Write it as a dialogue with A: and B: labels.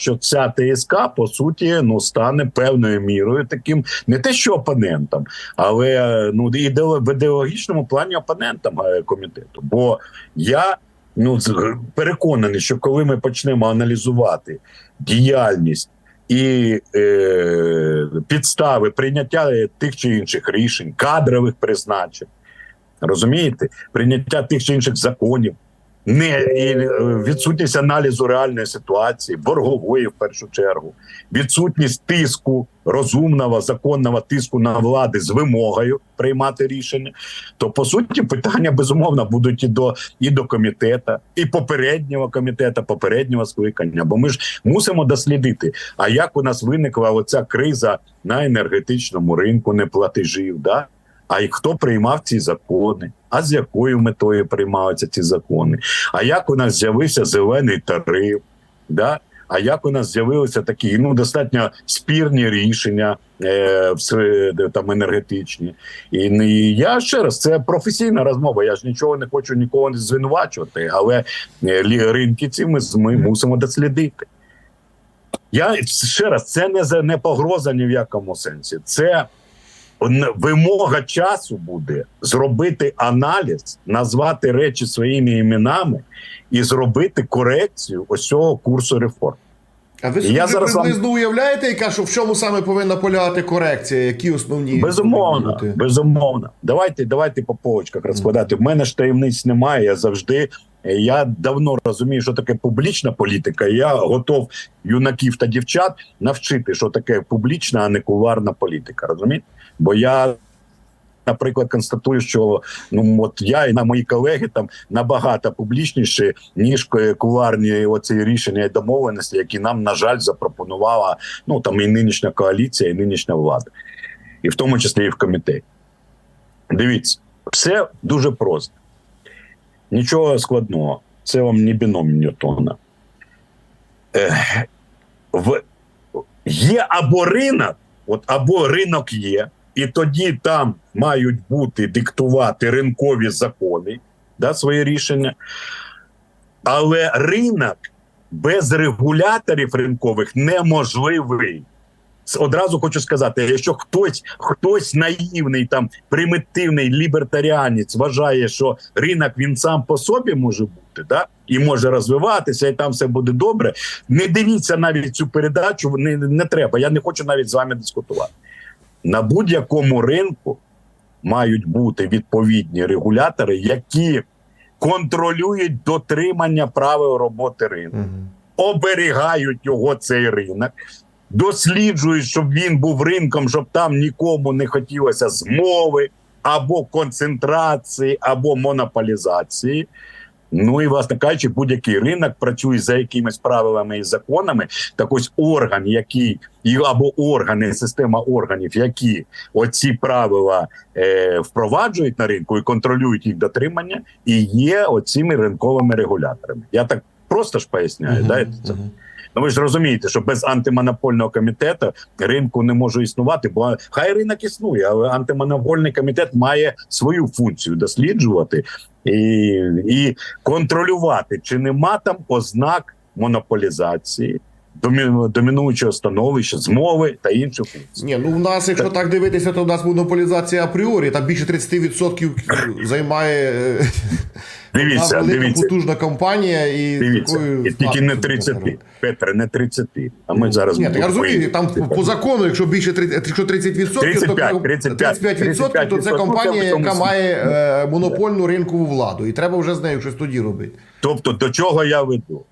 A: що ця ТСК по суті ну стане певною мірою таким не те, що опонентом, але ну в ідеологічному плані опонентом е, комітету. Бо я ну переконаний, що коли ми почнемо аналізувати діяльність. І е, підстави прийняття тих чи інших рішень, кадрових призначень, розумієте, прийняття тих чи інших законів, не е, відсутність аналізу реальної ситуації, боргової в першу чергу, відсутність тиску розумного законного тиску на влади з вимогою приймати рішення. То по суті питання безумовно будуть і до і до комітету, і попереднього комітету, попереднього скликання. Бо ми ж мусимо дослідити, а як у нас виникла оця криза на енергетичному ринку неплатежів, да? А й хто приймав ці закони? А з якою метою приймаються ці закони? А як у нас з'явився зелений тариф? Да? А як у нас з'явилися такі ну достатньо спірні рішення е, там енергетичні? І не я ще раз це професійна розмова. Я ж нічого не хочу нікого не звинувачувати, але е, ринки ці ми, ми мусимо дослідити. Я ще раз, це не не погроза ні в якому сенсі. Це вимога часу буде зробити аналіз, назвати речі своїми іменами і зробити корекцію ось цього курсу реформ.
B: А ви собі
A: я зараз вам-
B: приблизно уявляєте, яка що в чому саме повинна полягати корекція? Які основні
A: Безумовно,
B: бути?
A: безумовно. Давайте, давайте по полочках розкладати. В мене ж таємниць немає. Я завжди. Я давно розумію, що таке публічна політика. Я готов юнаків та дівчат навчити, що таке публічна, а не куларна політика. Розумієте? Бо я, наприклад, констатую, що ну от я і на мої колеги там набагато публічніші, ніж ку- куларні оці рішення і домовленості, які нам, на жаль, запропонувала ну там і нинішня коаліція, і нинішня влада і в тому числі і в комітеті. Дивіться, все дуже просто. Нічого складного. Це вам не біном Ньютона. Е, в, є або ринок, от або ринок є, і тоді там мають бути диктувати ринкові закони, да, свої рішення. Але ринок без регуляторів ринкових неможливий. Одразу хочу сказати, якщо хтось, хтось наївний, там примітивний лібертаріанець вважає, що ринок він сам по собі може бути, да? і може розвиватися, і там все буде добре. Не дивіться навіть цю передачу, не, не треба. Я не хочу навіть з вами дискутувати. На будь-якому ринку мають бути відповідні регулятори, які контролюють дотримання правил роботи ринку оберігають його цей ринок, досліджують, щоб він був ринком, щоб там нікому не хотілося змови або концентрації, або монополізації. Ну і власне кажучи, будь-який ринок працює за якимись правилами і законами. Так ось орган, який або органи, система органів, які оці правила е, впроваджують на ринку і контролюють їх дотримання, і є оціми ринковими регуляторами. Я так просто ж поясняю.
B: угу,
A: да, це?
B: мгм.
A: Ну ви ж розумієте, що без антимонопольного комітету ринку не може існувати, бо хай ринок існує, але антимонопольний комітет має свою функцію досліджувати і, і контролювати, чи нема там ознак монополізації, домінуючого становища, змови та інших.
B: Ні, ну в нас, якщо так дивитися, то в нас монополізація апріорі. Там більше 30% займає
A: Дивіться,
B: одна велика
A: дивіться.
B: потужна компанія і
A: Дивіться,
B: такою
A: і тільки не
B: статкою
A: 30. Петре, не 30. А ми зараз
B: Ні, так я
A: будемо
B: розумію, там по закону, якщо більше 30, якщо 30%,
A: 35,
B: то
A: 35,
B: 35%, то це компанія,
A: в тому
B: яка має е, монопольну ринкову владу, і треба вже з нею щось тоді робити.
A: Тобто, до чого я веду?